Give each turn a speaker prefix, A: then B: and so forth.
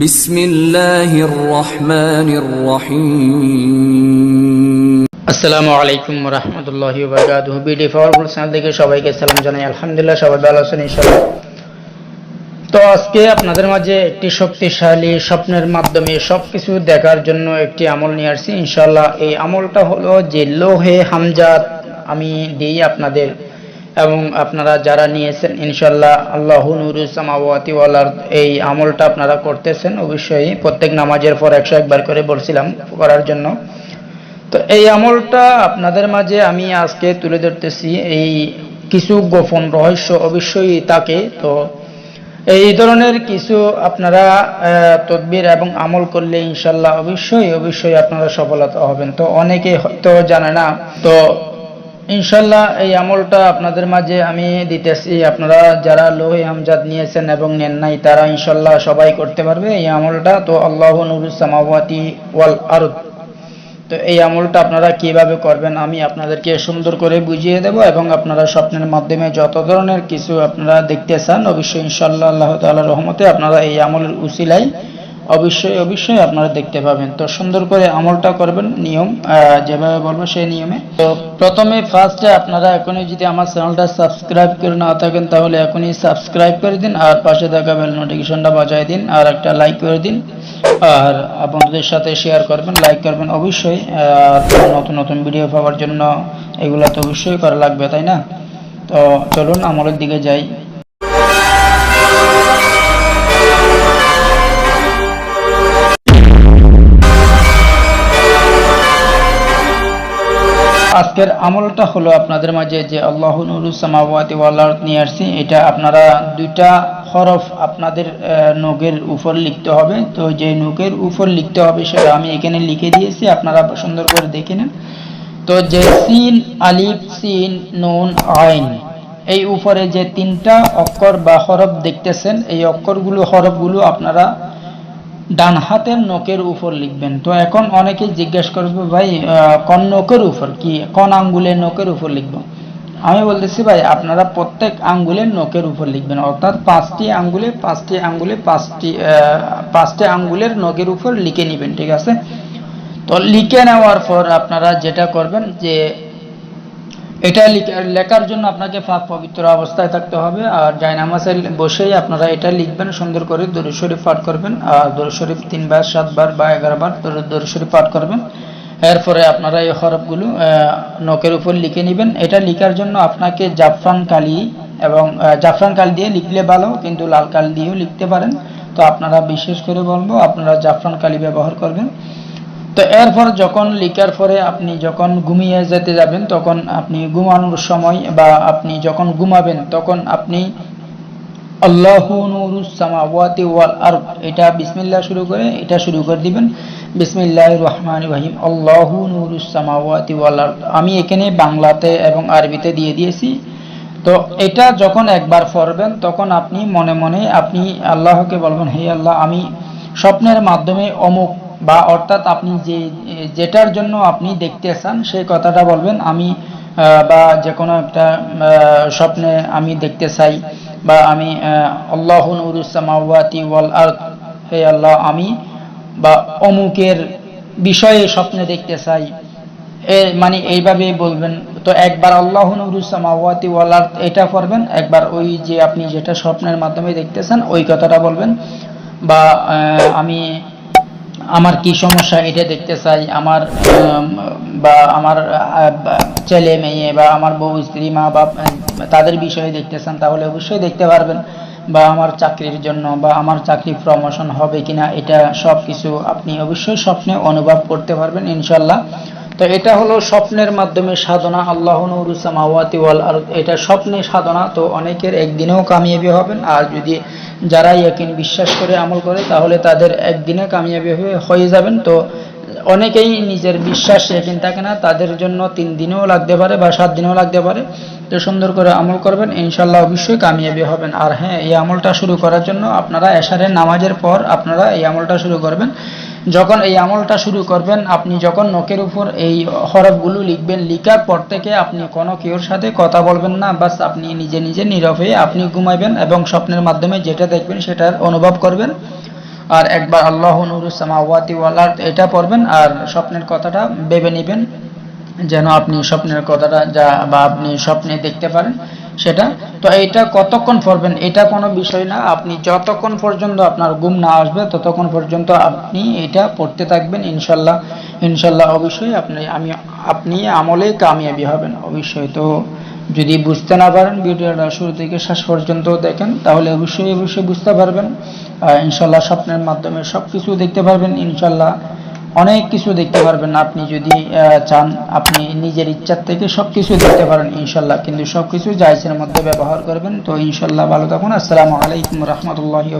A: বিসমিল্লাহির রহমানির রহিম।
B: আসসালামু আলাইকুম রহমতুল্লাহি ওবারাকাতুহু বিডি ফরগুল চ্যানেল থেকে সবাইকে সালাম জানাই। আলহামদুলিল্লাহ, সবাই ভালো আছেন, ইনশাআল্লাহ। তো আজকে আপনাদের মাঝে একটি শক্তিশালী স্বপ্নের মাধ্যমে সব কিছু দেখার জন্য একটি আমল নিয়ে আসছি, ইনশাআল্লাহ। এই আমলটা হলো যে লোহে হামজাত আমি দিই আপনাদের। এবং আপনারা যারা নিয়েছেন ইনশাল্লাহ আল্লাহ নুরুসামাওয়াতি ওয়ালার এই আমলটা আপনারা করতেছেন। অবশ্যই প্রত্যেক নামাজের পর একশো একবার করে বলছিলাম করার জন্য। তো এই আমলটা আপনাদের মাঝে আমি আজকে তুলে ধরতেছি। এই কিছু গোপন রহস্য অবশ্যই তাকে তো এই ধরনের কিছু আপনারা তদবির এবং আমল করলে ইনশাল্লাহ অবশ্যই অবশ্যই আপনারা সফলতা হবেন। তো অনেকে হয়তো জানে না। তো ইনশাল্লাহ এই আমলটা আপনাদের মাঝে আমি দিতেছি। আপনারা যারা লোহে আমজাদ নিয়েছেন এবং নেন নাই, তারা ইনশাল্লাহ সবাই করতে পারবে। এই আমলটা তো আল্লাহ নুরুস সামাওয়াতি ওয়াল আরদ। তো এই আমলটা আপনারা কীভাবে করবেন, আমি আপনাদেরকে সুন্দর করে বুঝিয়ে দেব এবং আপনারা স্বপ্নের মাধ্যমে যত ধরনের কিছু আপনারা দেখতে চান, অবশ্যই ইনশাল্লাহ আল্লাহ তাআলার রহমতে আপনারা এই আমলের উসিলাই অবশ্যই অবশ্যই আপনারা দেখতে পাবেন। তো সুন্দর করে আমলটা করবেন, নিয়ম যেভাবে বলব সেই নিয়মে। তো প্রথমে ফার্স্টে আপনারা এখনই যদি আমার চ্যানেলটা সাবস্ক্রাইব করে না থাকেন, তাহলে এখনই সাবস্ক্রাইব করে দিন, আর পাশে থাকা বেল নোটিফিকেশনটা বাজায় দিন, আর একটা লাইক করে দিন, আর বন্ধুদের সাথে শেয়ার করবেন লাইক করবেন অবশ্যই নতুন নতুন ভিডিও পাওয়ার জন্য এগুলো তো অবশ্যই করা লাগবে, তাই না? তো চলুন আমলের দিকে যাই। আজকের আমলটা হলো আপনাদের মাঝে যে আল্লাহ নুরুস সামাওয়াতি নিয়ে আসছি, এটা আপনারা দুইটা হরফ আপনাদের নখের উপর লিখতে হবে। তো যে নখের উপর লিখতে হবে সেটা আমি এখানে লিখে দিয়েছি, আপনারা সুন্দর করে দেখে নেন। তো যে সিন, আলিফ, সিন, নুন, আইন, এই উপরে যে তিনটা অক্ষর বা হরফ দেখতেছেন, এই অক্ষরগুলো, হরফগুলো আপনারা ডান হাতের নখের উপর লিখবেন। তো এখন অনেকে জিজ্ঞেস করবে, ভাই কোন নখের উপর? কি, কোন আঙ্গুলের নখের উপর লিখব? আমি বলতেছি, ভাই, আপনারা প্রত্যেক আঙ্গুলের নখের উপর লিখবেন। অর্থাৎ পাঁচটি আঙ্গুলে পাঁচটি আঙ্গুলে, পাঁচটি পাঁচটি আঙ্গুলের নখের উপর লিখে নেবেন, ঠিক আছে? তো লিখে নেওয়ার পর আপনারা যেটা করবেন যে এটা লিখে- লেখার জন্য আপনাকে পাক পবিত্র অবস্থায় থাকতে হবে। আর জায়নামাজে বসেই আপনারা এটা লিখবেন, সুন্দর করে দরুদ শরীফ পাঠ করবেন। আর দরুদ শরীফ তিনবার, সাতবার বা এগারো বার দরুদ শরীফ পাঠ করবেন। এরপরে আপনারা এই হরফগুলো নখের উপর লিখে নেবেন। এটা লিখার জন্য আপনাকে জাফরান কালি এবং জাফরান কালি দিয়ে লিখলে ভালো, কিন্তু লাল কালি দিয়েও লিখতে পারেন। তো আপনারা বিশেষ করে বলব, আপনারা জাফরান কালি ব্যবহার করবেন। তো এরপর যখন লিখার পরে আপনি যখন ঘুমিয়ে যেতে যাবেন, তখন আপনি ঘুমানোর সময় বা আপনি যখন ঘুমাবেন, তখন আপনি আল্লাহু নুরুস সামাওয়াতি ওয়াল আরদ, এটা বিসমিল্লাহ শুরু করে, এটা শুরু করে দিবেন। বিসমিল্লাহির রহমান রহিম, আল্লাহু নুরুস সামাওয়াতি ওয়াল আরদ। আমি এখানে বাংলাতে এবং আরবিতে দিয়ে দিয়েছি। তো এটা যখন একবার পড়বেন, তখন আপনি মনে মনে আপনি আল্লাহকে বলবেন, হে আল্লাহ, আমি স্বপ্নের মাধ্যমে অমুক বা অর্থাৎ আপনি যে, যেটার জন্য আপনি দেখতে চান, সেই কথাটা বলবেন, আমি বা যে কোনো একটা স্বপ্নে আমি দেখতে চাই, বা আমি আল্লাহ নুরুসামাওয়াতি ওয়াল আরদ, হে আল্লাহ, আমি, বা অমুকের বিষয়ে স্বপ্নে দেখতে চাই, এ মানে এইভাবে বলবেন, তো একবার আল্লাহ নুরুসামাওয়াতি ওয়াল আরদ এটা করবেন, একবার ওই যে আপনি যেটা স্বপ্নের মাধ্যমে দেখতেছেন ওই কথাটা বলবেন, বা আমি আমার কি সমস্যা এটা দেখতে চাই। আমার বা আমার ছেলে, মেয়ে, বা আমার বউ, স্ত্রী, মা, বাপ তাদের বিষয়ে দেখতে চান, তাহলে অবশ্যই দেখতে পারবেন। বা আমার চাকরির জন্য, বা আমার চাকরি প্রমোশন হবে কিনা, এটা সব কিছু আপনি অবশ্যই স্বপ্নে অনুভব করতে পারবেন ইনশাল্লাহ তো এটা হলো স্বপ্নের মাধ্যমে সাধনা, আল্লাহ নুরুসামাওয়াতি ওয়াল আর এটা স্বপ্নে সাধনা, তো অনেকের একদিনেও কামিয়াবি হবেন। আর যদি যারা ইয়াকিন বিশ্বাস করে আমল করে, তাহলে তাদের একদিনে কামিয়াবি হয়ে হয়ে যাবেন। তো অনেকেই নিজের বিশ্বাস ইয়াকিন থাকে না, তাদের জন্য তিন দিনেও লাগতে পারে বা সাত দিনেও লাগতে পারে। তো সুন্দর করে আমল করবেন ইনশাল্লাহ অবশ্যই কামিয়াবি হবেন। আর হ্যাঁ এই আমলটা শুরু করার জন্য আপনারা এশারের নামাজের পর আপনারা এই আমলটা শুরু করবেন। যখন এই আমলটা শুরু করবেন, আপনি যখন নখের উপর এই হরফগুলো লিখবেন, লিখার পর থেকে আপনি কোনো কেউর সাথে কথা বলবেন না। বাস আপনি নিজে নিজে নীরব হয়ে আপনি ঘুমাইবেন এবং স্বপ্নের মাধ্যমে যেটা দেখবেন সেটার অনুভব করবেন। আর একবার আল্লাহ নুরুস সামাওয়াতি ওয়াল আরদ এটা পড়বেন আর স্বপ্নের কথাটা ভেবে নেবেন, যেন আপনি স্বপ্নের কথাটা যা বা আপনি স্বপ্নে দেখতে পারেন। সেটা? তো এটা কতক্ষণ পড়বেন? এটা কোনো বিষয় না। আপনি যতক্ষণ পর্যন্ত আপনার ঘুম না আসবে, ততক্ষণ পর্যন্ত আপনি এটা পড়তে থাকবেন। ইনশাল্লাহ ইনশাল্লাহ অবশ্যই আপনি, আমি, আপনি আমলে কামিয়াবি হবেন, অবশ্যই। তো যদি বুঝতে না পারেন, ভিডিওটা শুরু থেকে শেষ পর্যন্ত দেখেন, তাহলে অবশ্যই অবশ্যই বুঝতে পারবেন। ইনশাল্লাহ স্বপ্নের মাধ্যমে সব কিছু দেখতে পারবেন, ইনশাল্লাহ। অনেক কিছু দেখতে পারবেন আপনি যদি চান, আপনি নিজের ইচ্ছার থেকে সব কিছু দেখতে পারেন, ইনশাল্লাহ। কিন্তু সব কিছু জায়সের মধ্যে ব্যবহার করবেন, তো ইনশাল্লাহ ভালো থাকুন। আসসালামু আলাইকুম রহমতুল্লাহি